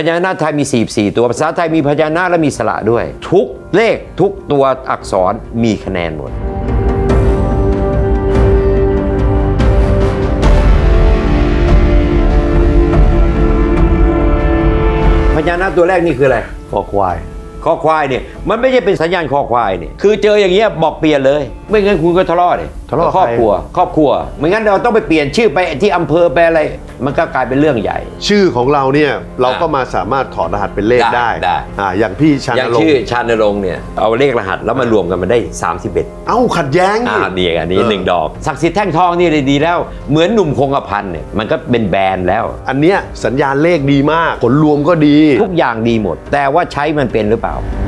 พยัญชนะไทยมี 44 ตัวภาษาไทยมีพยัญชนะและมีสระด้วย ทุกเลขทุกตัวอักษรมีคะแนนหมดพยัญชนะตัวแรกนี่คืออะไรคอควาย อควายเนี่ยมันไม่ใช่เป็นสัญญาณคอควายเนี่ยคือเจออย่างเงี้ยบอกเปลี่ยนเลย ไม่งั้นคุณก็ทะเลาะเลยทะเลาะกับครอบใคร ครัว ครอบครัว ไม่งั้นเราต้องไปเปลี่ยนชื่อไปที่อำเภอไปอะไร มันก็กลายเป็นเรื่องใหญ่ ชื่อของเราเนี่ยเราก็มาสามารถถอดรหัสเป็นเลขได้ได้ได้ อ่าอย่างพี่ชันอย่างลงชื่อค์ชาญรงค์เนี่ยเอาเลขรหัสแล้วมารวมกันมันได้ 31 เอ้าขัดแย้งอ่านี่อันนี้เออหนึ่งดอกศักดิ์สิทธิ์แท่งทองนี่เลยดีแล้ว เหมือนหนุ่มคงกระพันเนี่ยมันก็เป็นแบรนด์แล้ว อันเนี้ยสัญญาณเลขดีมาก ผลรวมก็ดี ทุกอย่างดีหมด แต่ว่าใช้มันเป็นหรือเปล่า out.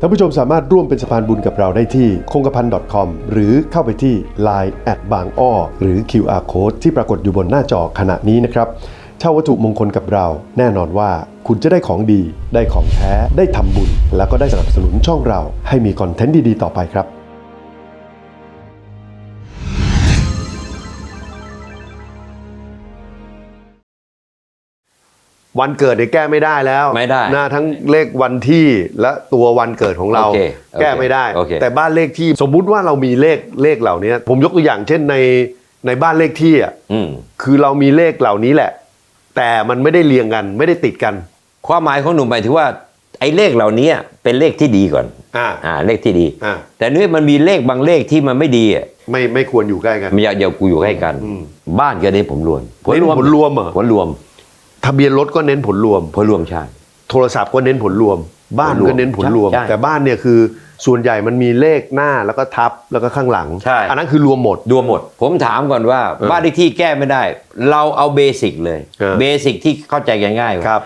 ท่านผู้ชมสามารถร่วมเป็นสะพานบุญกับเราได้ที่คงกระพัน .com หรือเข้าไปที่ Line แอดบางอ้อหรือ QR Code ที่ปรากฏอยู่บนหน้าจอขณะนี้นะครับเช่าวัตถุมงคลกับเรา แน่นอนว่าคุณจะได้ของดี ได้ของแท้ ได้ทำบุญ แล้วก็ได้สนับสนุนช่องเรา ให้มีคอนเทนต์ดีๆ ต่อไปครับ วันเกิดเนี่ยแก้ไม่ได้แล้วไม่ได้หน้าทั้งเลขวันที่และตัววันเกิดของเราโอเคโอเคแก้ไม่ได้ โอเค แต่บ้านเลขที่สมมุติว่าเรามีเลขเลขเหล่านี้ผมยกตัวอย่างเช่นในในบ้านเลขที่อะอืมคือเรามีเลขเหล่านี้แหละ แต่มันไม่ได้เรียงกันไม่ได้ติดกันความหมายของหนุ่มหมายถึงว่าไอ้เลขเหล่านี้เป็นเลขที่ดีก่อนอ่าอ่าเลขที่ดี อ่าแต่นี่มันมีเลขบางเลขที่มันไม่ดีอะไม่ไม่ควรอยู่ใกล้กัน มันอย่าอย่ากูอยู่ใกล้กันอืมบ้านก็เน้นผลรวมเน้นผลรวมเหรอผลรวม ทะเบียนรถก็เน้นผลรวม ผลรวมใช่โทรศัพท์ก็เน้นผลรวม บ้านผลรวมก็เน้นผลรวม ใช่แต่บ้านเนี่ยคือส่วนใหญ่มันมีเลขหน้าแล้วก็ทับแล้วก็ข้างหลัง ใช่ อันนั้นคือรวมหมดรวมหมด ผมถามก่อนว่าเออบ้านเลขที่แก้ไม่ได้ เราเอาเบสิกเลยเออเบสิกที่เข้าใจกันง่ายครับ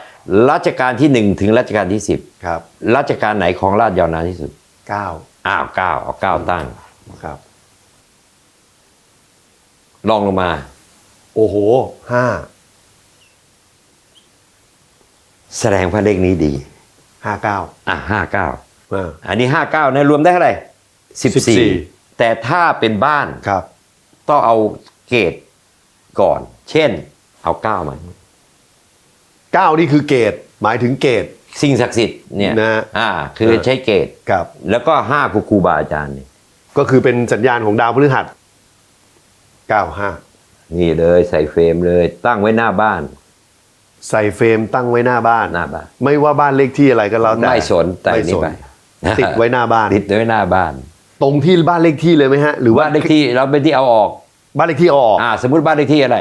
รัชกาลที่หนึ่งถึงรัชกาลที่สิบครับรัชกาลไหนของราชยาวนานที่สุดเก้าอ้าวเก้าเอาเก้าตั้งครับ ลองลงมา โอ้โหห้า แสดงว่าเลขนี้ดีห้าเก้าอะห้าเก้าอ่าอันนี้ห้าเก้านะรวมได้เท่าไหร่สิบสี่14แต่ถ้าเป็นบ้านครับต้องเอาเกรดก่อน เช่น เอาเก้ามาเก้านี่คือเกตหมายถึงเกตสิ่งศักดิ์สิทธิ์เนี่ยนะอ่า คือเออใช้เกรดครับ แล้วก็ห้าคือครูบาอาจารย์เนี่ยก็คือเป็นสัญญาณของดาวพฤหัสเก้าห้านี่เลยใส่เฟรมเลย ตั้งไว้หน้าบ้าน ใส่เฟรมตั้งไว้หน้าบ้าน หน้าบ้านไม่ว่าบ้านเลขที่อะไรก็แล้วแต่ไม่สนแต่ไม่นี่สนไปติดไว้หน้าบ้าน ติดไว้หน้าบ้านตรงที่บ้านเลขที่เลยไหมฮะ หรือว่าบ้านเลขที่เราเป็นที่เอาออกบ้านเลขที่เอาออกอ่า สมมติบ้านเลขที่อะไร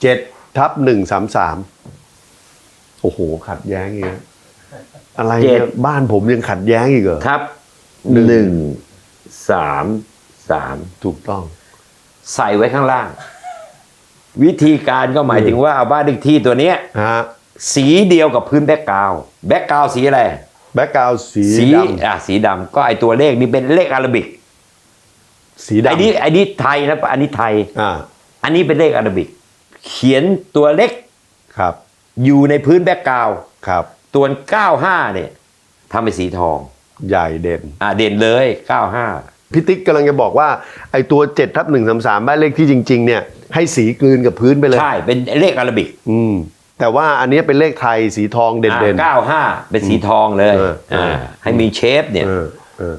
เจ็ดทับหนึ่งสามสามโอ้โห ขัดแย้งอีกแล้วอะไรเจ็เนี่ยดบ้านผมยังขัดแย้งอีกเหรอครับหนึ่งหนึ่งสามสามถูกต้อง ใส่ไว้ข้างล่าง วิธีการก็หมายถึงว่าเอาบ้านเลขที่ตัวเนี้ยฮะสีเดียวกับพื้นแบ็กกราวด์แบ็กกราวด์สีอะไร แบ็กกราวสีสีดอะสีดำก็ไอตัวเลขนี้เป็นเลขอาราบิกำสีดำไอนี้ไอนี้ไทยนะอันนี้ไทย อ่าอันนี้เป็นเลขอาราบิก เขียนตัวเล็กครับอยู่ในพื้นแบ็กกราวด์ครับ ตัว95เนี่ยทำเป็นสีทอง ใหญ่เด่น อ่าเด่นเลย 95 พี่ติ๊กกำลังจะบอกว่าไอ้ตัว7ทับหนึ่งสามสามบ้านเลขที่จริง ๆ เนี่ย ให้สีกลืนกับพื้นไปเลย ใช่เป็นเลขอาราบิกอืมแต่ว่าอันนี้เป็นเลขไทยสีทองเด่นอ่า95เป็นสีทองเลยเออเอออ่าให้มีเชฟเนี่ยๆเออเออ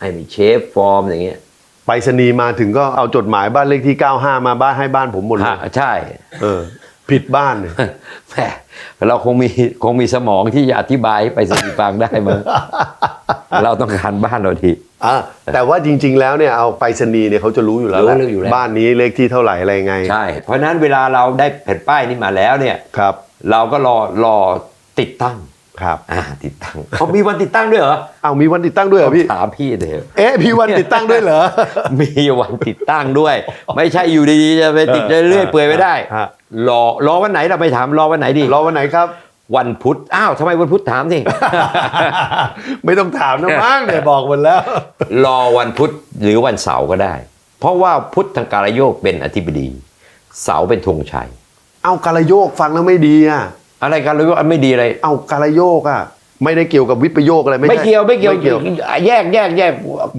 ให้มีเชฟฟอร์มอย่างเงี้ยไปรษณีย์มาถึงก็เอาจดหมายบ้านเลขที่ 95 มาบ้านให้บ้านผมหมดเลยฮะใช่ เออ ผิดบ้านเนี่ย แหมเราคงมีคงมีสมองที่จะอธิบายให้ไปสนิฟังได้มั้ง เราต้องการบ้านเราทีอะแต่ว่าจริง ๆ แล้วเนี่ยเอาไปรษณีย์เนี่ยเขาจะรู้อยู่แล้วแหละรู้อยู่แล้ว บ้านนี้เลขที่เท่าไหร่อะไรไงใช่ เพราะฉะนั้นเวลาเราได้แผ่นป้ายนี้มาแล้วเนี่ย ครับเราก็รอรอติดตั้งครับ อ่าติดตั้งเขามีวันติดตั้งด้วยเหรอเอามีวันติดตั้งด้วยเหรอพี่ถามพี่เถอะ เอ๊ะพี่วันติดตั้งด้วยเหรอ มีวันติดตั้งด้วย ไม่ใช่อยู่ดีๆจะไปติดเรื่อยๆเปื่อยไม่ได้ฮะ รอรอวันไหนเราไปถามรอวันไหนดี รอวันไหนครับ วันพุธอ้าวทำไมวันพุธถามสิ ไม่ต้องถามนะมั้งเนี่ยบอกหมดแล้ว รอวันพุธหรือวันเสาร์ก็ได้ เพราะว่าพุธทางการโยกเป็นอธิบดี เสาร์เป็นธงชัย เอากาลโยกฟังแล้วไม่ดีอะอะไรการโยกไม่ดีอะไร เอากาลโยกอะไม่ได้เกี่ยวกับวิปโยคอะไรไม่ไม่ใช่เกี่ยวไม่เกี่ยวไม่เกี่ยวแยกแยกแยก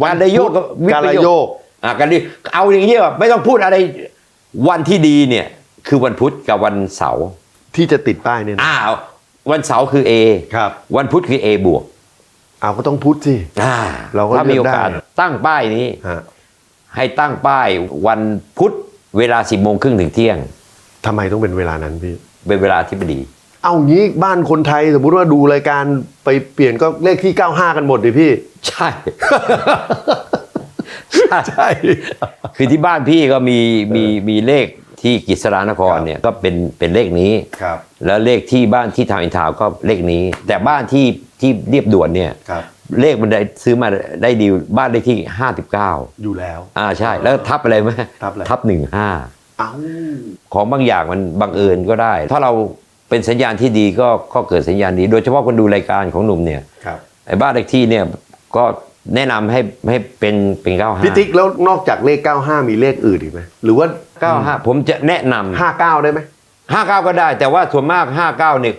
การโยกกับวิปการโยโยกกอะการโยกเอาอย่างนี้ว่าไม่ต้องพูดอะไรวันที่ดีเนี่ย คือวันพุธกับวันเสาร์ที่จะติดป้ายเนี่ยนะอ้าว วันเสาร์คือ A ครับ วันพุธคือ A บวกเอาก็ต้องพูดสิ อ่าเราก็ถ้ามีโอกาสเลือกได้ ตั้งป้ายนี้ ฮะให้ตั้งป้ายวันพุธเวลาสิบโมงครึ่งถึงเที่ยง ทำไมต้องเป็นเวลานั้นพี่ เป็นเวลาที่ดี เอางี้บ้านคนไทยสมมุติว่าดูรายการไปเปลี่ยนก็เลขที่ 95 กันหมดดิพี่ ใช่ ใช่ใช่คือที่บ้านพี่ก็มีมีมีเลข ที่กิษรานครเนี่ยก็เป็นเป็นเลขนี้ ครับ แล้วเลขที่บ้านที่ทาวน์อินทาวน์ก็เลขนี้ แต่บ้านที่ที่เรียบด่วนเนี่ยครับ เลขมันได้ซื้อมาได้ดีลบ้านเลขที่ 59 อยู่แล้ว อ่าใช่ แล้วทับอะไรไหมทับอะไร ทับหนึ่งห้าเอ้าของบางอย่างมันบังเอิญก็ได้ ถ้าเราเป็นสัญญาณที่ดีก็ก็เกิดสัญญาณดี โดยเฉพาะคนดูรายการของหนุ่มเนี่ยครับ ไอ้บ้านเลขที่เนี่ยก็แนะนำให้ให้เป็นเป็นเก้าห้า พี่ติ๊กแล้วนอกจากเลข 95 มีเลขอื่นอีกไหมหรือว่า เก้าห้าผมจะแนะนำ59ได้ไหมห้าเก้าก็ได้ แต่ว่าส่วนมากห้าเก้าเนี่ย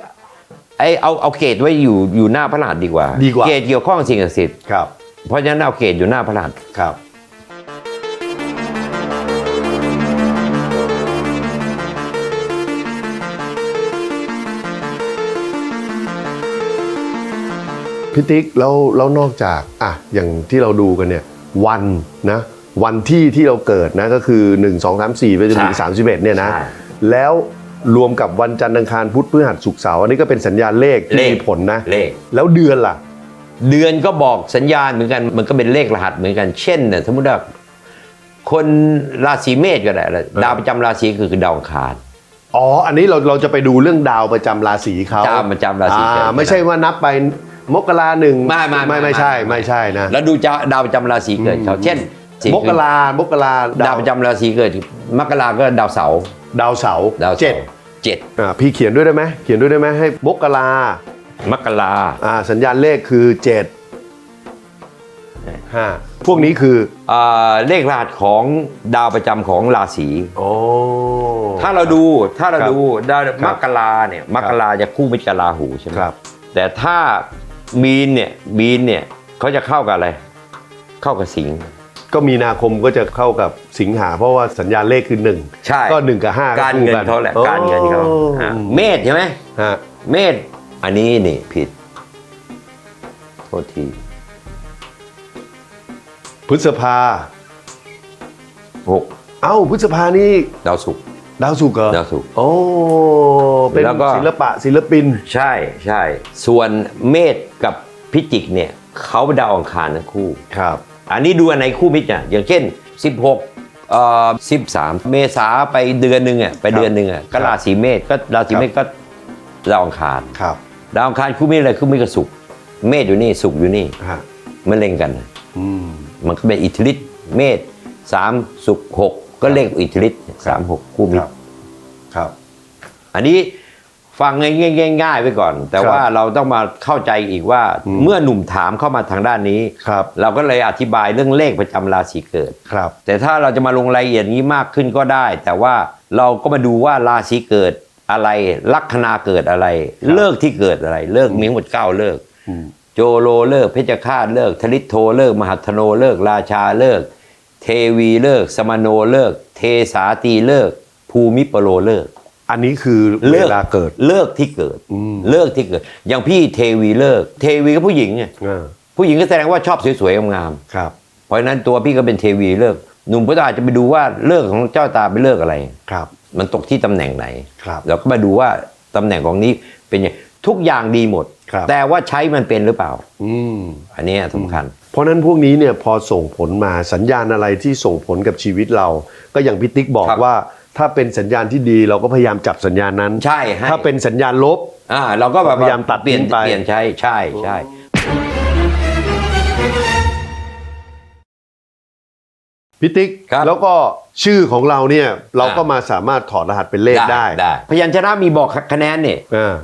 ไอเอาเอาเกตไว้อยู่อยู่หน้าพระหัตถ์ดีกว่า ดีกว่า เกตเกี่ยวข้องกับสิ่งศักดิ์สิทธิ์ครับ เพราะฉะนั้นเอาเกตอยู่หน้าพระหัตถ์ครับพี่ติ๊กแล้วแล้วนอกจากอะอย่างที่เราดูกันเนี่ยวันนะ วันที่ที่เราเกิดนะก็คือ 1 2 3 4 ไปจนถึง 31 เนี่ยนะ แล้วรวมกับวันจันทร์อังคารพุธพฤหัสศุกร์เสาร์อันนี้ก็เป็นสัญญาณเลขที่มีผลนะ เลข แล้วเดือนล่ะ เดือนก็บอกสัญญาณเหมือนกัน มันก็เป็นเลขรหัสเหมือนกัน เช่นเนี่ยสมมติว่าคนราศีเมษก็ได้ละดาวประจำราศีคือดาวอังคารอ๋อ อันนี้เราเราจะไปดูเรื่องดาวประจำราศีเขาดาวประจำราศีเกิดอ่ไม่ใช่ว่านับไปมกราหนึ่งไม่ไม่ไม่ไม่ใช่ไม่ใช่นะ แล้วดูจะดาวประจำราศีเกิดเขาเช่นสิงห์ มกรามกราดาวประจำราศีเกิด มกราก็ดาวเสาร์ดาวเสาร์ดาวสาร์เจ็ดเจ็ดอ่าพี่เขียนด้วยได้ไหมเขียนด้วยได้ไหมให้มกรามกราอ่าสัญญาณเลขคือเจ็ดห้าพวกนี้คืออ่าเลขรหัสของดาวประจำของราศีโอ้ถ้าเราดูถ้าเราครับดูดาวครัมบกราเนี่ยมกราจะคู่มิตรกับราหูใช่ไหมครับ แต่ถ้ามีนเนี่ยมีนเนี่ยเขาจะเข้ากับอะไร เข้ากับสิงห์ ก็มีนาคมก็จะเข้ากับสิงหาเพราะว่าสัญญาณเลขคือหนึ่งใช่ ก็หนึ่งกับห้าการเงินเขาแหละโอ้การเงินเขาอะเมษใช่ไหมฮะเมษอันนี้นี่ผิด โทษที พฤษภา หกเอ้าพฤษภานี่ดาวศุกร์ ดาวศุกร์เหรอดาวศุกร์โอ้เป็นแล้วก็ ศิลปะศิลปิน ใช่ใช่ ส่วนเมษกับพิจิกเนี่ยเขาเป็นดาวอังคารทั้งคู่ ครับ อันนี้ดูอันไหนคู่มิตรอะอย่างเช่น 16เอ่อ13 เมษาไปเดือนหนึ่งอะไปเดือนหนึ่งอะก็ราศีเมษก็ราศีเมษก็ดาวอังคารครับดาวอังคารคู่มิตรอะไรคู่มิตรกับศุกร์เมษอยู่นี่ศุกร์อยู่นี่ฮะมันเล็งกันอืมมันก็เป็นอิทธิฤทธิ์เมษสามศุกร์หกก็เลขอิทธิฤทธิ์สามหกคู่มิคตรัรบครับ อันนี้ ฟังง่ายๆไว้ก่อน แต่ครับว่าเราต้องมาเข้าใจอีกว่าอืมเมื่อหนุ่มถามเข้ามาทางด้านนี้ครับ เราก็เลยอธิบายเรื่องเลขประจำราศีเกิดครับ แต่ถ้าเราจะมาลงรายละเอียดนี้มากขึ้นก็ได้ แต่ว่าเราก็มาดูว่าราศีเกิดอะไรลัคนาเกิดอะไร เลิกที่เกิดอะไร เลิกมีทั้งหมดเก้าเลิกอืมโจโลเลิกเพชฌฆาตเลิกทลิตโทเลิก มหัทโนเลิก ราชาเลิก เทวีเลิก สมโนเลิก เทสาตีเลิก ภูมิปโลเลิก อันนี้คือเวเลิกลาเกิด เลิกที่เกิดอืมเลิกที่เกิด อย่างพี่เทวีเลิก เทวีก็ผู้หญิงไงอ่าผู้หญิงก็แสดงว่าชอบสวยๆงามครับ ๆเพราะฉะนั้นตัวพี่ก็เป็นเทวีเลิก หนุ่มก็อาจจะไปดูว่าเลิกของเจ้าตาเป็นเลิกอะไร ครับ มันตกที่ตำแหน่งไหน ครับ เราก็มาดูว่าตำแหน่งของนี้เป็นยังทุกอย่างดีหมด ครับ แต่ว่าใช้มันเป็นหรือเปล่า อืม อันเนี้ยสำคัญ เพราะฉะนั้นพวกนี้เนี่ยพอส่งผลมาสัญญาณอะไรที่ส่งผลกับชีวิตเรา ก็อย่างพี่ติ๊กบอกครับว่า ถ้าเป็นสัญญาณที่ดีเราก็พยายามจับสัญญาณนั้น ใช่ให้ ถ้าเป็นสัญญาณลบ อ่าเราก็แบบพยายามตัดเปลี่ยนทิ้งไป เปลี่ยนใช้ใช่ใช่พี่ติ๊กครับแล้วก็ชื่อของเราเนี่ยเราก็อ่ามมาสามารถถอดรหัสเป็นเลขได้ได้พยัญชนะมีบอกคะแนนเนี่ยอ่า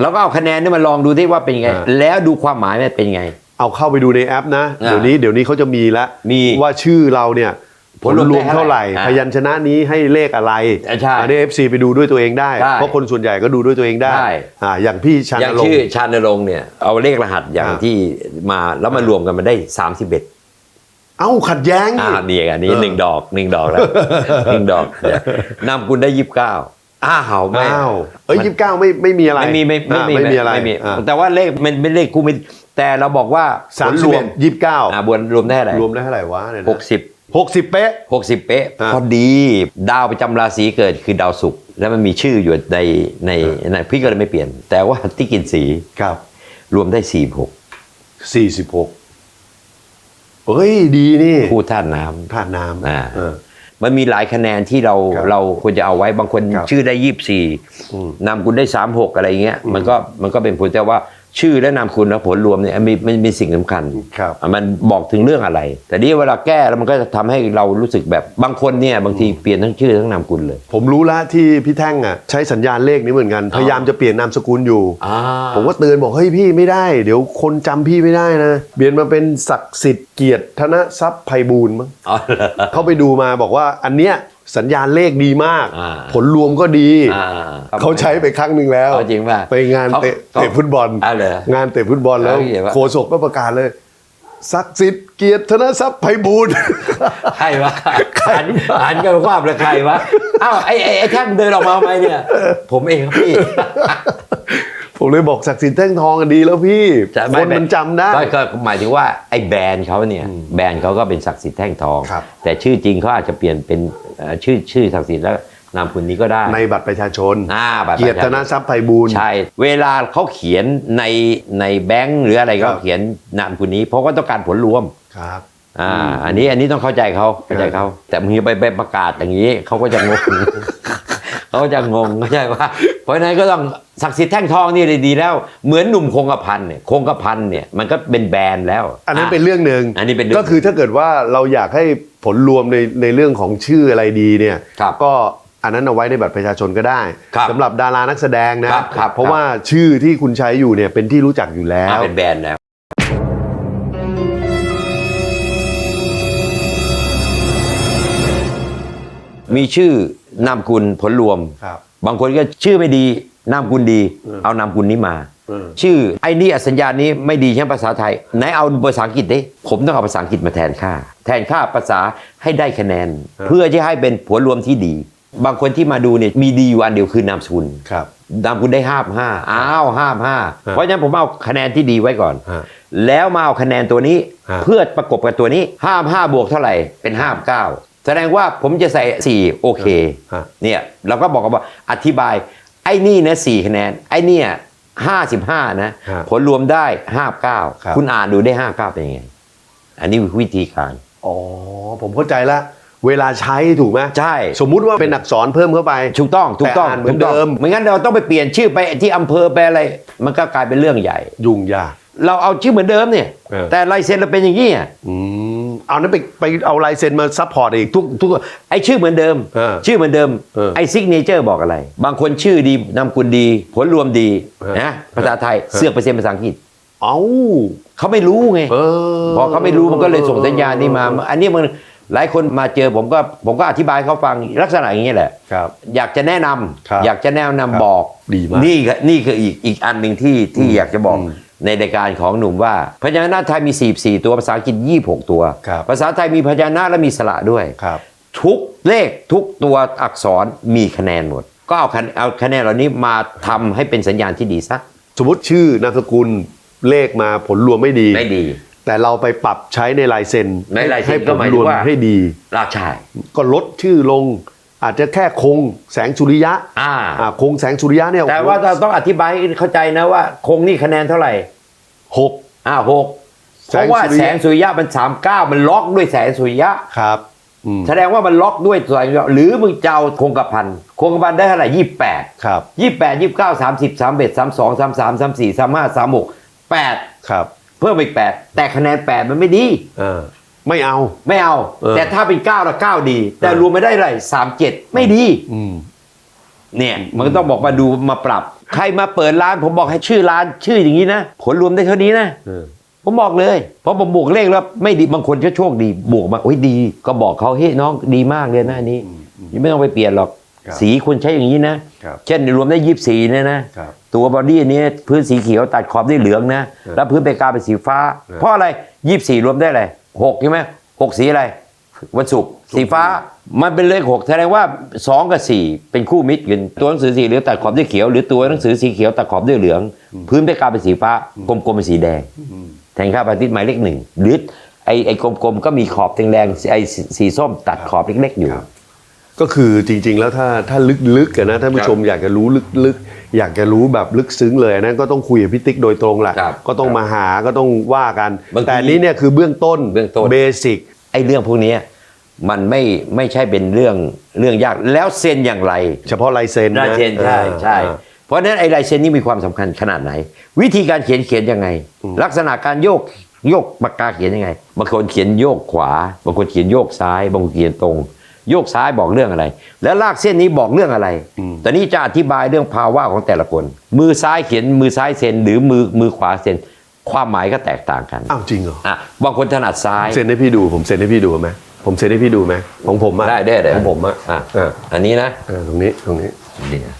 แล้วก็เอาคะแนนนี่มาลองดูที่ว่าเป็นยังไง อ่า แล้วดูความหมายมันเป็นยังไง เอาเข้าไปดูในแอปนะ อ่าเดี๋ยวนี้เดี๋ยวนี้เขาจะมีแล้วมีว่าชื่อเราเนี่ย ผผลลรวมรวมเท่าไหร่ได้เท่าไหร่ พยัญชนะนี้ให้เลขอะไรอ่าใช่อันนี้ FC ไปดูด้วยตัวเองได้ได้ เพราะคนส่วนใหญ่ก็ดูด้วยตัวเองได้ใช่อ่าอย่างพี่ชาอย่างญลงชื่อค์ชาญรงค์เนี่ย เอาเลขรหัสอย่างอ่าที่มาแล้วมารวมกันมันได้ 31เอ้าขัดแย้งอ่านี่นี่อันนี้เออหนึ่งดอกหนึ่งดอกแล้วหนึ่งดอกเนี่ยนามกุลได้ยี่สิบเก้าอ้าวไม่อ้าวเอ้ยยี่สิบเก้าไม่ไม่มีอะไรไม่มีไม่ไม่อ่ามีไม่มีอะไรไม่มีอ่าแต่ว่าเลขมันเป็นเลขคู่มิตรแต่เราบอกว่าสามผลสิรบวเอ็มดยี่สิบเก้าอ่าบวกรวมได้เท่าไหร่รวมได้เท่าไหร่วะเนี่ยนะหกสิบ หกสิบเป๊ะหกสิบเป๊ะอ่าพอดี ดาวประจำราศีเกิดคือดาวศุกร์แล้วมันมีชื่ออยู่ในในในพี่ก็เลยไม่เปลี่ยน แต่ว่าที่กินสีครับรวมได้สี่หกสี่สิบหกเอ้ยดีนี่คู่ธาตุน้ำธาตุน้อ่าำเออ มันมีหลายคะแนนที่เราครับเราควรจะเอาไว้บางคนครับชื่อได้ยี่สี่อืมนามคุณได้สามหกอะไรเงี้ยมันก็มันก็เป็นผลแต่ว่า ชื่อและนามคุณและผลรวมเนี่ยมันมีมันมีสิ่งสำคัญครับอะมันบอกถึงเรื่องอะไร แต่นี่เวลาแก้แล้วมันก็จะทำให้เรารู้สึกแบบบางคนเนี่ยบางทีเปลี่ยนทั้งชื่อทั้งนามคุณเลย ผมรู้แล้วที่พี่แท่งอะใช้สัญญาณเลขนี้เหมือนกันพยายามจะเปลี่ยนนามสกุลอยู่ผมก็เตือนบอกเฮ้ยพี่ไม่ได้ เดี๋ยวคนจำพี่ไม่ได้นะเปลี่ยนมาเป็นศักดิ์สิทธิ์เกียรติธนทรัพย์ไพบูลย์มั้งอ๋อเหรอเขาไปดูมาบอกว่าอันเนี้ย สัญญาณเลขดีมาก อ่าผลรวมก็ดี อ่าเขาใช้ไปครั้งหนึ่งแล้วเอาจริงป่ะไปงานเขาเตะเขาเตะฟุตบอลอ่าเหรองานเตะฟุตบอลแล้วเขาเขียนว่าโฆษกก็ประกาศเลยศักดิ์สิทธิ์เกียรติธนทรัพย์ไพบูลย์ ใครวะหันหันกันว่าเลยใครวะอ้าวไอ้ไอ้ไอ้ท่านเดินออกมาทำไมเนี่ย ผมเองครับพี่ ผมเลยบอกศักดิ์สิทธิ์แท่งทองกันดีแล้วพี่จะคไนมันจำได้ ก็ก็หมายถึงว่าไอ้แบรนด์เขาเนี่ย แบรนด์เขาก็เป็นศักดิ์สิทธิ์แท่งทอง ครับ แต่ชื่อจริงเขาอาจจะเปลี่ยนเป็นเอ่อชื่อชื่อศักดิ์สิทธิ์แล้วนามคุณนี้ก็ได้ในบัตรประชาชนอ่าบัตรเกียรติธนทรัพย์ไพบูลย์ ใช่ เวลาเขาเขียนในในแบงค์หรืออะไรครัก็บเขียนนามคุณนี้ เพราะว่าต้องการผลรวม ครับ อ่า อันนี้อันนี้ต้องเข้าใจเขาเข้าใจเขา แต่มึงไปไปประกาศอย่างนี้เขาก็จะงง เขาก็จะงงเข้าใจว่าเพราะฉะนั้นก็ต้องศักดิ์สิทธิ์แท่งทองนี่เลยดีแล้ว เหมือนหนุ่มคงกระพันเนี่ยคงกระพันเนี่ยมันก็เป็นแบรนด์แล้ว อันนั้นเป็นเรื่องหนึ่งอันนี้เป็นเรื่องก็คือถ้าเกิดว่าเราอยากให้ผลรวมในในเรื่องของชื่ออะไรดีเนี่ยครับก็อันนั้นเอาไว้ในบัตรประชาชนก็ได้ครับสำหรับดารานักแสดงนะครับครับเพราะว่าชื่อที่คุณใช้อยู่เนี่ยเป็นที่รู้จักอยู่แล้วอ่าเป็นแบรนด์แล้วมีชื่อ นามกุลผลรวม ครับ บางคนก็ชื่อไม่ดีนามกุลดีเอานามกุลนี้มาเออชื่อไอ้นี่สัญญาณนี้ไม่ดีใช่ไหมภาษาไทยไหนเอาภาษาอังกฤษดิผมต้องเอาภาษาอังกฤษมาแทนค่า แทนค่าภาษาให้ได้คะแนน เพื่อที่ให้เป็นผลรวมที่ดี บางคนที่มาดูเนี่ยมีดีอยู่อันเดียวคือนามสกุล ครับนามคุณได้ห้าห้าอ้าวห้าห้าเพราะฉะนั้นผมเอาคะแนนที่ดีไว้ก่อน ฮะแล้วมาเอาคะแนนตัวนี้ ฮะ เพื่อประกบกับตัวนี้ห้าห้าบวกเท่าไหร่เป็นห้าเก้า แสดงว่าผมจะใส่สี่โอเคฮะเนี่ยเราก็บอกกันว่าอธิบายไอ้นี่นะสี่คะแนนไอ้เนี่ยห้าสิบห้านะฮะผลรวมได้ห้าเก้าครับคุณอ่านดูได้ห้าเก้าเป็นยังไง อันนี้คือวิธีการอ๋อผมเข้าใจละเวลาใช้ถูกไหมใช่ สมมุติว่าเป็นอักษรเพิ่มเข้าไปถูกต้องถูกต้องแต่อ่านเหมือนถูกต้งเดิมไม่งั้นเราต้องไปเปลี่ยนชื่อไปที่อำเภอไปอะไรมันก็กลายเป็นเรื่องใหญ่ ยุ่งยาก เราเอาชื่อเหมือนเดิมเนี่ย เออ แต่ลายเซ็นเราเป็นอย่างนี้อะอืมเอานั้นไปไปเอาลายเซ็นมาซัพพอร์ตอีก ทุกทุก ไอชื่อเหมือนเดิม เออชื่อเหมือนเดิมเออไอซิกเนเจอร์บอกอะไร บางคนชื่อดีนามกุลดี ผลรวมดีเออนะภาษาไทยเสือกเปอร์เซ็นต์ภาษาอังกฤษเอาเขาไม่รู้ไง เออพอเขาไม่รู้มันก็เลยส่งสัญญาณนี้มา อันนี้มันหลายคนมาเจอผมก็ผมก็อธิบายให้เขาฟังลักษณะอย่างนี้แหละ ครับ อยากจะแนะนำครับอยากจะแนะนำครับบอกดีมากนี่คือนี่คืออีกอีกอันหนึ่งที่ที่อยากจะบอก อืม ในรายการของหนุ่มว่าพยัญชนะไทยมี 44 ตัวภาษาอังกฤษ26 ตัว ครับภาษาไทยมีพยัญชนะและมีสระด้วย ครับทุกเลขทุกตัวอักษรมีคะแนนหมด ก็เอาคะเอาคะแนนเหล่านี้มาทำให้เป็นสัญญาณที่ดีซะสมมติชื่อนามสกุลเลขมาผลรวมไม่ดีไม่ดี แต่เราไปปรับใช้ในลายเซ็นในลายเซ็นให้ก็ผหลมายถึรงวมว่า ให้ดี ราชาย ก็ลดชื่อลง อาจจะแค่คงแสงสุริยะอ่า อ่าคงแสงสุริยะเนี่ยแต่ว่าเราต้องอธิบายให้เข้าใจนะว่า คงนี่คะแนนเท่าไหร่หกอ่าหกแสเพงราะว่าสุริยะแสงสุริยะมันสามเก้ามันล็อกด้วยแสงสุริยะครับอืมแสดงว่ามันล็อกด้วยแสงสุริยะหรือมึงจะเอาคงกระพันคงกระพันได้เท่าไหร่ยี่แปดครับยี่แปดยี่เก้าสามสิบสามเอ็ดสามสองสามสามสามสี่สามห้าสามหกแปดครับ เพิ่มอีกแปดแต่คะแนนแปดมันไม่ดีอ่า ไม่เอา ไม่เอา เออแต่ถ้าเป็นเก้าละเก้าดี แต่เออ รวมไม่ได้เลยสามเจ็ดไม่ดี อืม เนี่ยมันก็ต้องบอกมาดูมาปรับ ใครมาเปิดร้าน ผมบอกให้ชื่อร้านชื่ออย่างนี้นะ ผลรวมได้เท่านี้นะ เออ ผมบอกเลย เพราะผมบวกเลขแล้วไม่ดีบางคนก็โชคดีบวกมาโอ้ยดี ก็บอกเขาเฮ้ยน้องดีมากเลยนะอันนี้นี่ไม่ต้องไปเปลี่ยนหรอก ครับสีคุณใช้อย่างนี้นะ ครับ เช่นรวมได้ยี่สีเนี่ยนะครับ ตัวบอดี้นี้พื้นสีเขียวตัดขอบด้วยเหลืองนะ แล้วพื้นเปกาเป็นสีฟ้า เพราะอะไรยี่สี่รวมได้อะไร หกใช่ไหมหกสีอะไร วันศุกร์สีฟ้ามันเป็นเลขหกแสดงว่าสองกับสี่เป็นคู่มิตรกันตัวหนังสือสีเหลืองตัดขอบด้วยเขียว หรือตัวหนังสือสีเขียวตัดขอบด้วยเหลือง พื้นเปกาเป็นสีฟ้ากลมๆเป็นสีแดงแทนค่าพระอาทิตย์หมายเลขหนึ่งหรือไอ้ไอ้กลมๆก็มีขอบแดงๆไอ้สีสีส้มตัดขอบเล็กๆอยู่ครับ ก็คือจริง ๆ แล้วถ้าถ้าลึกๆกันนะท่านผู้ชมอยากจะรู้ลึกๆ อยากจะรู้แบบลึกซึ้งเลยนะก็ต้องคุยกับพี่ติ๊กโดยตรงแหละครับก็ต้องมาหาก็ต้องว่ากัน บางทีแต่อันนี้เนี่ยคือเบื้องต้นเบื้องต้น เบสิก ไอ้เรื่องพวกเนี้ยมันไม่ไม่ใช่เป็นเรื่องเรื่องยากแล้วเซ็นอย่างไร เฉพาะลายเซ็นนะลายเซ็นใช่ออใช่เออเพราะฉะนั้นไอ้ลายเซ็นนี่มีความสำคัญขนาดไหน วิธีการเขียนเขียนยังไง ลักษณะการโยกโยกปากกาเขียนยังไงบางคนเขียนโยกขวาบางคนเขียนโยกซ้ายบางคนเขียนตรง โยกซ้ายบอกเรื่องอะไร แล้วลากเส้นนี้บอกเรื่องอะไรแต่นี้จะอธิบายเรื่องภาวะของแต่ละคน มือซ้ายเขียนมือซ้ายเซ็นหรือมือมือขวาเซ็นความหมายก็แตกต่างกันอ้าวจริงเหรออะบางคนถนัดซ้ายเซ็นให้พี่ดู ผมเซ็นให้พี่ดูไหมผมเซ็นให้พี่ดูไหมของผมอะได้ได้ได้ของผมอะอะเอออันนี้นะเออตรงนี้ตรงนี้เดี๋ยว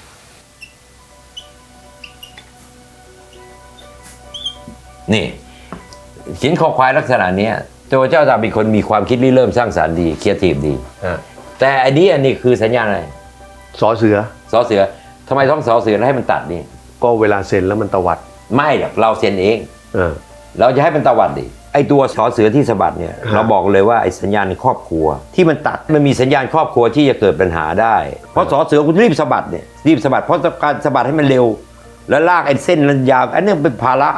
นี่เขียนคอควายลักษณะเนี้ยตัวเจ้าตาเป็นคนมีความคิดริเริ่มสร้างสรรค์ดีเคียร์ทีฟดีอะ แต่อันนี้อันนี้คือสัญญาณอะไรสอเสือ สอเสือทำไมต้องสอเสือแล้วให้มันตัดนี่ ก็เวลาเซ็นแล้วมันตวัดไม่หรอกเราเซ็นเอง เออ เราจะให้มันตวัดดิไอตัวสอเสือที่สะบัดเนี่ยฮะ เราบอกเลยว่าไอสัญญาณในครอบครัว ที่มันตัดมันมีสัญญาณครอบครัวที่จะเกิดปัญหาได้ เพราะสอเสือคุณรีบสะบัดเนี่ยรีบสะบัดเพราะการสะบัดให้มันเร็ว แล้วลากไอ้เส้นมันยาวอันนี้เป็นภาระ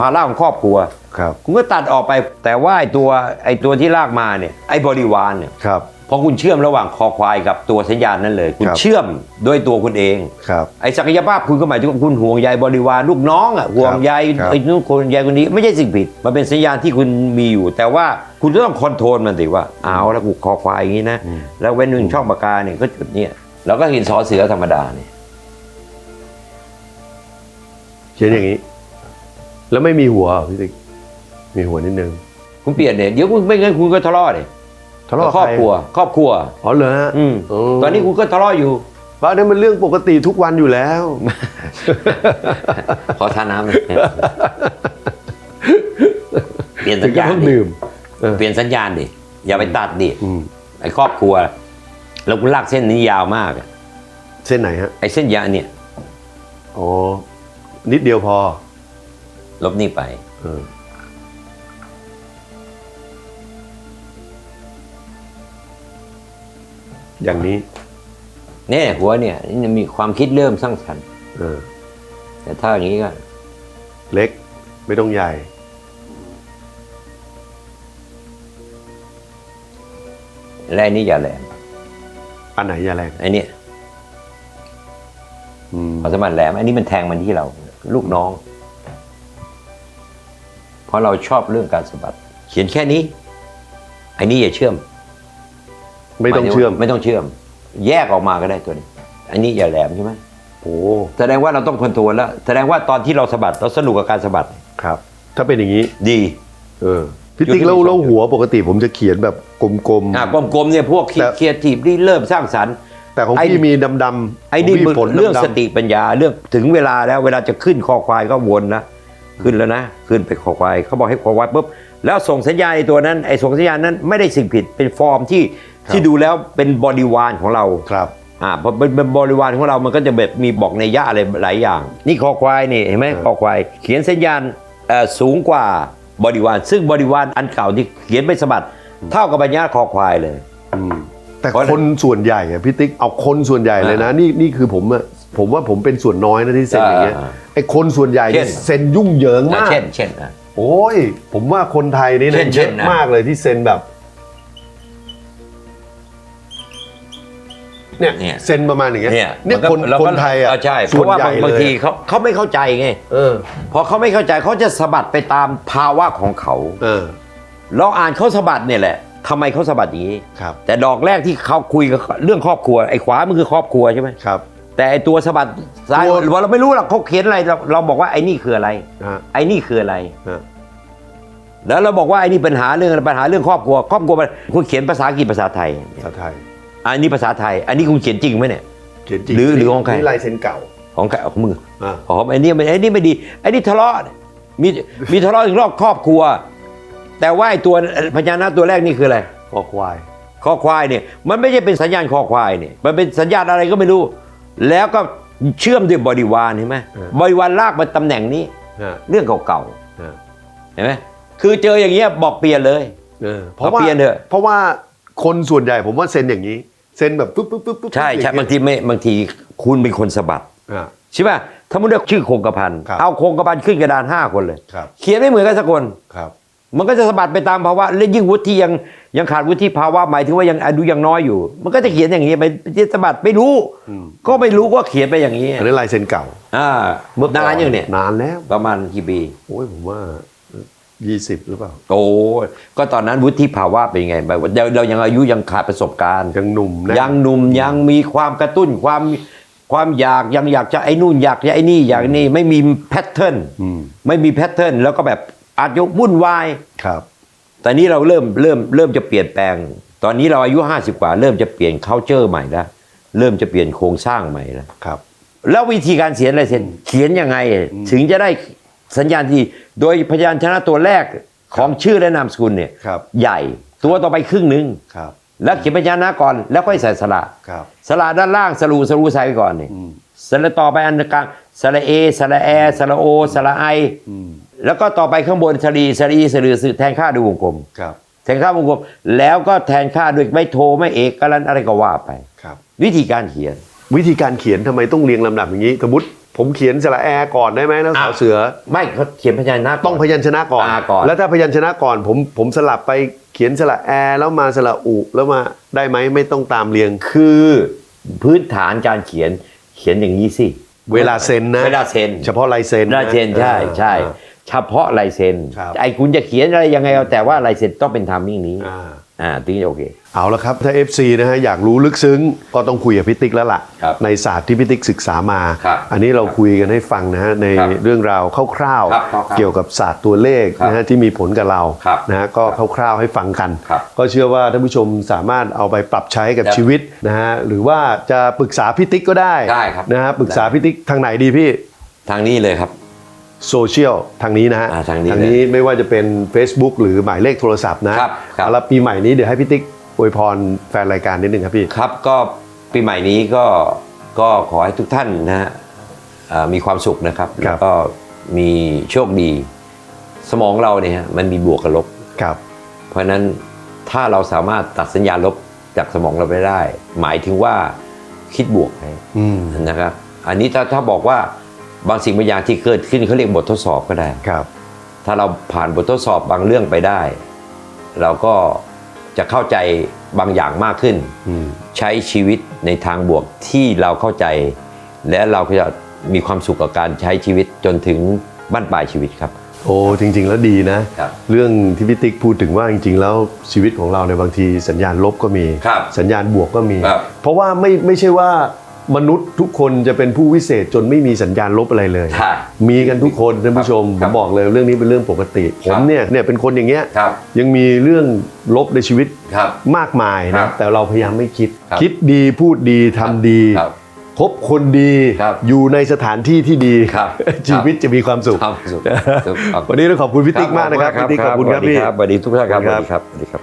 ภาระของครอบครัว ครับ คุณก็ตัดออกไปแต่ว่าไอ้ตัวไอ้ตัวที่ลากมาเนี่ยไอ้บริวารเนี่ย ครับ พอคุณเชื่อมระหว่างคอควายกับตัวสัญญาณนั้นเลย คุณครับ เชื่อมด้วยตัวคุณเอง ครับ ไอ้ศักยภาพคุณก็หมายถึงว่าคุณห่วงใยบริวารลูกน้องอะห่วงใยครับไอ้นู่นคนใยคนนี้ไม่ใช่สิ่งผิด มันเป็นสัญญาณที่คุณมีอยู่ แต่ว่าคุณก็ต้องคอนโทรลมันสิว่าเอาแล้วกูคอควายอย่างนี้นะแล้วเว้นหนึ่งช่องปากกาเนี่ยก็จุดเนี้ยแล้วก็เห็นสอเสือธรรมดาเนี่ยเขียนอย่างนี้ แล้วไม่มีหัวเหรอพี่ติ๊กมีหัวนิดนึง คุณเปลี่ยนเนี่ยเดี๋ยวคุณไม่งั้นคุณก็ทะเลาะเลย ทะเลาะกับครอบใครัว ครอบครัว อ๋อเหรอฮะอืมมตอนนี้คุณก็ทะเลาะอยู่ บ้านนั้นมันเรื่องปกติทุกวันอยู่แล้ว ขอทานน้ำหน่อยเปลี่ยนถึสังญก็ญาณต้องดิดื่ม เออ เปลี่ยนสัญญาณดิอย่าไปตัดดิอืมไอ้ครอบครัว แล้วคุณลากเส้นนี้ยาวมากอะเส้นไหนฮะไอ้เส้นยาวเนี่ย อ๋อนิดเดียวพอลบนี่ไป เออ อย่างนี้เนี่ยหัวเนี่ยนี่มีความคิดเริ่มสร้างสรรค์เออ แต่ถ้าอย่างนี้ก็ เล็กไม่ต้องใหญ่ และอันนี้อย่าแหลมอันไหนอย่าแรงไอ้เนี่ยอืมพอสมันแหลม อันนี้มันแทงมันที่เรา ลูกน้อง เพราะเราชอบเรื่องการสะบัด เขียนแค่นี้ไอ้นี่อย่าเชื่อม ไม่ต้องเชื่อม ไม่ต้องเชื่อม แยกออกมาก็ได้ตัวนี้ อันนี้อย่าแหลมใช่ไหมโอ้แสดงว่าเราต้องคอนโทรลแล้ว แสดงว่าตอนที่เราสะบัดเราสนุกกับการสะบัดครับ ถ้าเป็นอย่างนี้ดี เออพี่อยู่ที่ติ๊กแล้วมีสองแล้วหัวปกติผมจะเขียนแบบกลมอะกลมๆเนี่ยพวกแต่เคียร์ทีฟที่เริ่มสร้างสรรค์ๆแต่ของไอ้พี่มีดำๆไอ้นี่ขงพี่ผลเรื่องดำๆสติปัญญาเรื่องถึงเวลาแล้ว เวลาจะขึ้นคอควายก็วนนะขึ้นแล้วนะขึ้นไปคอควายเขาบอกให้คอควายปุ๊บแล้วส่งสัญญาณในตัวนั้นไอ้ส่งสัญญาณนั้นไม่ได้สิ่งผิดเป็นฟอร์มที่ ที่ดูแล้วเป็นบริวารของเราครับอ่าพอเป็นเป็นบริวารของเรามันก็จะแบบมีบอกในยยะอะไรหลายอย่าง นี่คอควายนี่เห็นไหมคอควาย เขียนสัญญาณเอ่อสูงกว่าบริวาร ซึ่งบริวารอันเก่าที่เขียนไปสะบัดเท่ากับปัญญาคอควายเลยอืมแต่เพราะคนส่วนใหญ่อะพี่ติ๊กเอาคนส่วนใหญ่เลยนะนี่นี่คือผมอะผมว่าผมเป็นส่วนน้อยนะที่เซ็นอย่างเงี้ยอ่าไอ้คนส่วนใหญ่เช่เนี่ยนเซ็นยุ่งเหยิงอะมากเช่นเช่นอะโอ้ยผมว่าคนไทยนี่เช่นะนเยเช่นอะนะมากเลยที่เซ็นแบบ เนี่ยเนี่ย เซ็นประมาณอย่างเงี้ยเนี่ยเนี่ยมัก็คนเราก็คนไทยอะเใช่เพส่วนราะว่าใหญ่บางเลยทีเขาเขาไม่เข้าใจไงเออพอเขาไม่เข้าใจเขาจะสะบัดไปตามภาวะของเขา เออ เราอ่านเขาสะบัดเนี่ยแหละทำไมเขาสะบัดอย่างนี้ ครับ แต่ดอกแรกที่เขาคุยกับเรื่องครอบครัวไอ้ขวามันคือครอบครัวใช่ไหมครับ แต่ไอตัวสะบัดซ้ายตัวเราไม่รู้หรอกเขาเขียนอะไรเราเราบอกว่าไอ้นี่คืออะไรฮะไอ้นี่คืออะไรฮะแล้วเราบอกว่าไอ้นี่ปัญหาเรื่องอะไรปัญหาเรื่องครอบครัว ครอบครัวมันคุณเขียนภาษาอังกฤษภาษาไทย ภาษาไทย อันนี้ภาษาไทย อันนี้คุณเขียนจริงไหมเนี่ย เขียนจริงหรือหรือของใคร นี่ลายเซ็นเก่าของใครของมึงอ่าอ๋อไอ้นี่มันไอ้นี่ไม่ดีไอ้นี่ทะเลาะมีมีทะเลาะถึงรอบครอบครัว แต่ว่าไอ้ตัวพญานาคตัวแรกนี่คืออะไรคอควายคอควายเนี่ย มันไม่ใช่เป็นสัญญาณคอควายเนี่ยมันเป็นสัญญาณอะไรก็ไม่รู้ แล้วก็เชื่อมด้วยบริวารเห็นไหมเออบริวารลากมาตำแหน่งนี้ฮะเรื่องเก่าฮะๆเห็นไหมคือเจออย่างเงี้ยบอกเปลี่ยนเลยเออเพราะว่าเอาเปลี่ยนเถอะเพราะว่า คนส่วนใหญ่ผมว่าเซ็นอย่างนี้ เซ็นแบบปุ๊บปุ๊บปุ๊บปุ๊บใช่ใช่อย่บางทีไม่บางทีคุณเป็นคนสะบัดอ่า ใช่ป่ะถ้ามุดเรียกชื่อโคงกระพันครับเอาโคงกระพันขึ้นกระดานห้าคนเลย ครับ เขียนไม่เหมือนกันสักคน ครับ มันก็จะสะบัดไปตามภาวะและยิ่งวุฒิยังยังขาดวุฒิภาวะหมายถึงว่ายังอายุยังน้อยอยู่ มันก็จะเขียนอย่างนี้ไปไปสะบัดไม่รู้ อืม ก็ไม่รู้ว่าเขียนไปอย่างนี้อันนี้ลายเซ็นเก่าอ่าเมื่อก่นานยังเนี่ยนานแล้วประมาณกี่ปีโอ้ยผมว่า ยี่สิบหรือเปล่า โอ้ยก็ตอนนั้นวุฒิภาวะเป็นไงแบบเราเรายังอายุยังขาดประสบการณ์ ยังหนุ่มนะยังหนุ่มยังมีความกระตุ้นความความอยากยังอยากจะไอ้นู่นอยากจะไอ้นี่อยากนี่ไม่มีแพทเทิร์นอืมไม่มีแพทเทิร์นแล้วก็แบบอาจจะวุ่นวาย ครับ แต่นี้เราเริ่มเริ่มเริ่มจะเปลี่ยนแปลง ตอนนี้เราอายุ50กว่า เริ่มจะเปลี่ยน c u เจอร์ใหม่แล้วเริ่มจะเปลี่ยนโครงสร้างใหม่แล้วครับ แล้ววิธีการเขียนลายเซ็นเขียนยังไง ถึงจะได้ สัญญาณที่โดยพยัญชนะตัวแรกของชื่อและนามสกุลเนี่ยครับ ใหญ่ตัวต่อไปครึ่งหนึ่งครับแล้วเขียนพยัญชนะก่อนแล้วค่อยใส่สระครับ สระด้านล่างสรูสรูใส่ไปก่อนนี่อืมสระต่อไปอันกลางสระเอสระแอสระโอสระไอ อืมแล้วก็ต่อไปข้างบนสรีสรีสรือสื่อแทนค่าด้วยวงกลม ครับแทนค่าวงกลม แล้วก็แทนค่าด้วยไม่โทไม่เอกกรันอะไรก็ว่าไป ครับ วิธีการเขียน วิธีการเขียนทำไมต้องเรียงลำดับอย่างนี้ สมมติผมเขียนสระแอร์ก่อนได้ไหมแล้วสาวอะเสือ ไม่เขาเขียนพยัญชนะต้องพยัญชนะก่อนอ่าก่อน แล้วถ้าพยัญชนะก่อนผมผมสลับไปเขียนสระแอร์แล้วมาสระอุแล้วมาได้ไหมไม่ต้องตามเรียงคือพื้นฐานการเขียนเขียนอย่างนี้สิเวลาเซ็นนะเวลาเซ็นเฉพาะลายเซ็นนะลายเซ็นใช่ใช่อ่าเฉพาะลายเซ็นครับไอ้คุณจะเขียนอะไรยังไงเอาแต่ว่าลายเซ็นต้องเป็นทามมิ่งนี้ อ่าอ่าถึงจะโอเค เอาละครับ ถ้า FC นะฮะอยากรู้ลึกซึ้งก็ต้องคุยกับพิติกแล้วล่ะ ครับในศาสตร์ที่พิติกศึกษามา ครับอันนี้เราคุยกันให้ฟังนะฮะในครับเรื่องราวคร่าวครับคร่าวๆเกี่ยวกับศาสตร์ตัวเลขครับนะฮะที่มีผลกับเราครับนะฮะก็คร่าวๆให้ฟังกัน ครับก็เชื่อว่าท่านผู้ชมสามารถเอาไปปรับใช้กับครับชีวิตนะฮะหรือว่าจะปรึกษาพิติกก็ได้ได้ครับนะฮะปรึกษาพิติกทางไหนดีพี่ ทางนี้เลยครับ โซเชียลทางนี้นะฮะอ่าทางนี้นี้ไม่ว่าจะเป็น Facebook หรือหมายเลขโทรศัพท์นะครับครับเอาละปีใหม่นี้เดี๋ยวให้พี่ติ๊กอวยพรแฟนรายการนิดนึงครับพี่ ครับก็ปีใหม่นี้ก็ก็ขอให้ทุกท่านนะฮะเอ่อมีความสุขนะครับ ครัแล้บวก็มีโชคดี สมองเราเนี่ยฮะมันมีบวกกับลบ ครับ เพราะฉะนั้นถ้าเราสามารถตัดสัญญาณลบจากสมองเราไปได้ หมายถึงว่าคิดบวกให้อืมนะครับ อันนี้ถ้าถ้าบอกว่า บางสิ่งบางอย่างที่เกิดขึ้นเขาเรียกบททดสอบก็ได้ ครับ ถ้าเราผ่านบททดสอบบางเรื่องไปได้ เราก็จะเข้าใจบางอย่างมากขึ้น อืม ใช้ชีวิตในทางบวกที่เราเข้าใจ และเราก็จะมีความสุขกับการใช้ชีวิตจนถึงบั้นปลายชีวิตครับ โอ้จริง ๆ แล้วดีนะ ครับ เรื่องที่พี่ติ๊กพูดถึงว่าจริง ๆ แล้วชีวิตของเราในยบางทีสัญญาณลบก็มี ครับสัญญาณบวกก็มี ครับเพราะว่าไม่ไม่ใช่ว่า มนุษย์ทุกคนจะเป็นผู้วิเศษจนไม่มีสัญญาณลบอะไรเลยใช่มีกันทุกคนท่านผู้ชมผครัมบบอกเลยเรื่องนี้เป็นเรื่องปกติคผรับมเนี่ยเนี่ยเป็นคนอย่างเงี้ยครับ ยังมีเรื่องลบในชีวิตครับ มากมายครันะบแต่เราพยายามไม่คิด ครับคิดดีพูดดีทำดีครับคบคนดีครับอยู่ในสถานที่ที่ดี ครับชีวิตจะมีความสุข ครับสุขสุขครับวันนี้ต้องขอบคุณพี่ติ๊กมากนะครับพี่ติ๊กขอบคุณครับพี่ สวัสดีทุกท่านครับสสวัวัสสดีดีคครัรับบสวัสดีครับ